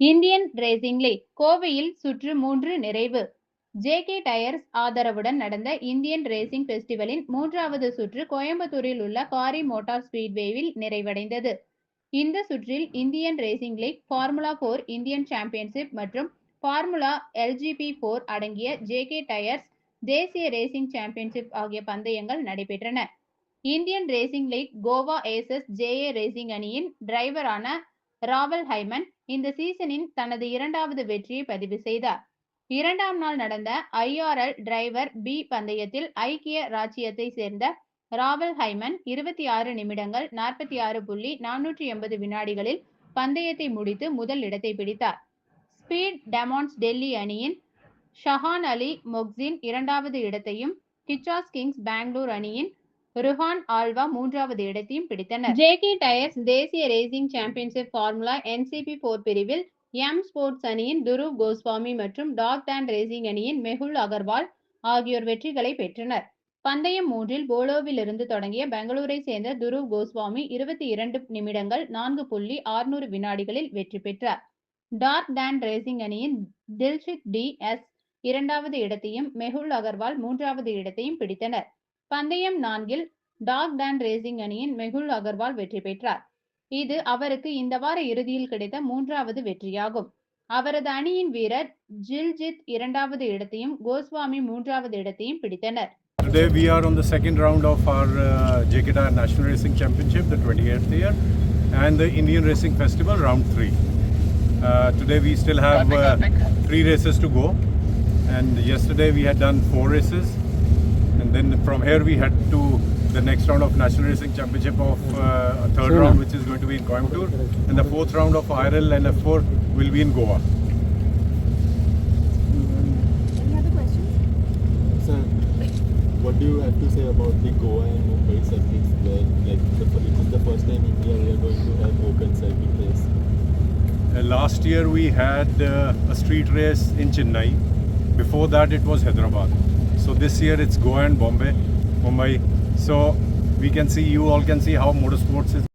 Indian racing league கோவையில் சுற்று மூன்று நிறைவு. ஜே கே டயர்ஸ் ஆதரவுடன் நடந்த இந்தியன் ரேசிங் ஃபெஸ்டிவலின் மூன்றாவது சுற்று கோயம்புத்தூரில் உள்ள காரி மோட்டார் ஸ்பீட்வேவில் நிறைவடைந்தது. இந்த சுற்றில் Indian racing league formula four Indian championship மற்றும் ஃபார்முலா எல்ஜிபி போர் அடங்கிய ஜே கே டயர்ஸ் தேசிய ரேசிங் சாம்பியன்ஷிப் ஆகிய பந்தயங்கள் நடைபெற்றன. Indian racing league Goa aces JA racing அணியின் டிரைவரான ராவல் ஹைமன் இந்த சீசனின் தனது இரண்டாவது வெற்றியை பதிவு செய்தார். இரண்டாம் நாள் நடந்த ஐஆர்எல் டிரைவர் பி பந்தயத்தில் ஐக்கிய ராச்சியத்தை சேர்ந்த ராவல் ஹைமன் இருபத்தி ஆறு நிமிடங்கள் நாற்பத்தி ஆறு புள்ளி நானூற்றி எண்பது வினாடிகளில் பந்தயத்தை முடித்து முதல் இடத்தை பிடித்தார். ஸ்பீட் டெமான்ஸ் டெல்லி அணியின் ஷஹான் அலி மொக்சின் இரண்டாவது இடத்தையும் கிச்சாஸ் கிங்ஸ் பெங்களூர் அணியின் ருஹான் ஆல்வா மூன்றாவது இடத்தையும் பிடித்தனர். ஜேகே டயர்ஸ் தேசிய racing championship formula NCB four பிரிவில் எம் ஸ்போர்ட்ஸ் அணியின் துருவ் கோஸ்வாமி மற்றும் டாக் டான் ரேசிங் அணியின் மெகுல் அகர்வால் ஆகியோர் வெற்றிகளை பெற்றனர். பந்தயம் மூன்றில் போலோவில் இருந்து தொடங்கிய பெங்களூரை சேர்ந்த துருவ் கோஸ்வாமி இருபத்தி இரண்டு நிமிடங்கள் நான்கு புள்ளி ஆறுநூறு வினாடிகளில் வெற்றி பெற்றார். டார்க் டான் ரேசிங் அணியின் தில்ஷித் டி எஸ் இரண்டாவது இடத்தையும் மெகுல் அகர்வால் மூன்றாவது இடத்தையும் பிடித்தனர். பந்தயம் நான்கில் டாக் டான் ரேசிங் அணியின் மெகுல் அகர்வால் வெற்றி பெற்றார் இது அவருக்கு இந்த வார இறுதியில் கிடைத்த மூன்றாவது வெற்றியாகும் அவரது அணியின் வீரர் ஜில்ஜித் இரண்டாவது இடத்தையும் கோஸ்வாமி மூன்றாவது இடத்தையும் பிடித்தனர் Today we are on the second round of our uh, JKTA National Racing Championship, the 28th year, and the Indian Racing Festival, round three. Uh, today we still have uh, three races to go, and yesterday we had done four races, and then from here we head to the next round of National Racing Championship of uh, a third round, which is going to be in Coimbatore, and the fourth round of IRL and F4 will be in Goa. Any other questions? Sir, what do you have to say about the Goa and Mumbai circuits where like the, it is the first time in India we are going to have open circuit race? Uh, last year we had uh, a street race in Chennai. Before that it was Hyderabad. So this year it's Goa and Bombay, Mumbai. So we can see, you all can see how motorsports is